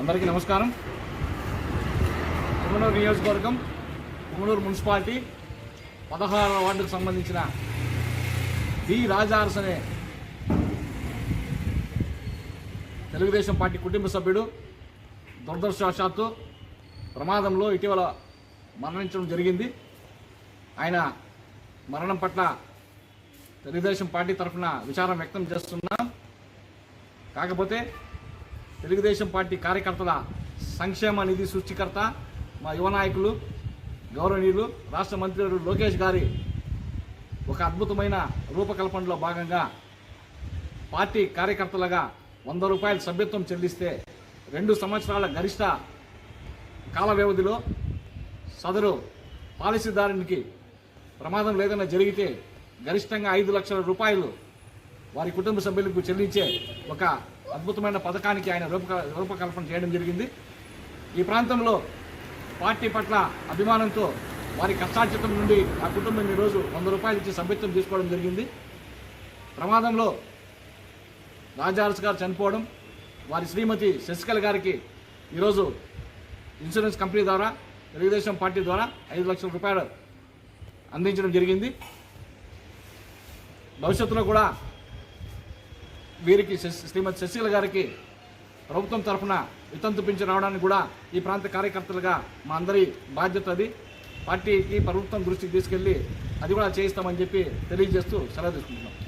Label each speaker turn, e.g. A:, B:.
A: అందరికీ నమస్కారం. కుమనూరు నియోజకవర్గం కుమనూరు మున్సిపాలిటీ పదహారవ వార్డుకు సంబంధించిన డి. రాజార్స్ అనే తెలుగుదేశం పార్టీ కుటుంబ సభ్యుడు దురదృష్టవశాత్తు ప్రమాదంలో ఇటీవల మరణించడం జరిగింది. ఆయన మరణం పట్ల తెలుగుదేశం పార్టీ తరఫున విచారం వ్యక్తం చేస్తున్నాం. కాకపోతే తెలుగుదేశం పార్టీ కార్యకర్తల సంక్షేమ నిధి సృష్టికర్త మా యువ నాయకులు గౌరవనీయులు రాష్ట్ర మంత్రి లోకేష్ గారి ఒక అద్భుతమైన రూపకల్పనలో భాగంగా పార్టీ కార్యకర్తలుగా వంద రూపాయల సభ్యత్వం చెల్లిస్తే రెండు సంవత్సరాల గరిష్ట కాల వ్యవధిలో సదరు పాలసీదారునికి ప్రమాదం లేదన్నా జరిగితే గరిష్టంగా ఐదు లక్షల రూపాయలు వారి కుటుంబ సభ్యులకు చెల్లించే ఒక అద్భుతమైన పథకానికి ఆయన రూపక రూపకల్పన చేయడం జరిగింది. ఈ ప్రాంతంలో పార్టీ పట్ల అభిమానంతో వారి కష్టార్జితం నుండి ఆ కుటుంబం ఈరోజు వంద రూపాయలు ఇచ్చి సభ్యత్వం తీసుకోవడం జరిగింది. ప్రమాదంలో రాజారస్ గారు చనిపోవడం వారి శ్రీమతి శశికళ గారికి ఈరోజు ఇన్సూరెన్స్ కంపెనీ ద్వారా తెలుగుదేశం పార్టీ ద్వారా ఐదు లక్షల రూపాయలు అందించడం జరిగింది. భవిష్యత్తులో కూడా వీరికి శశి- శ్రీమతి శశీల గారికి ప్రభుత్వం తరఫున వితంతు పెంచి రావడానికి కూడా ఈ ప్రాంత కార్యకర్తలుగా మా అందరి బాధ్యత అది. పార్టీకి ప్రభుత్వం దృష్టికి తీసుకెళ్ళి అది కూడా చేయిస్తామని చెప్పి తెలియజేస్తూ సెలవు తీసుకుంటున్నాం.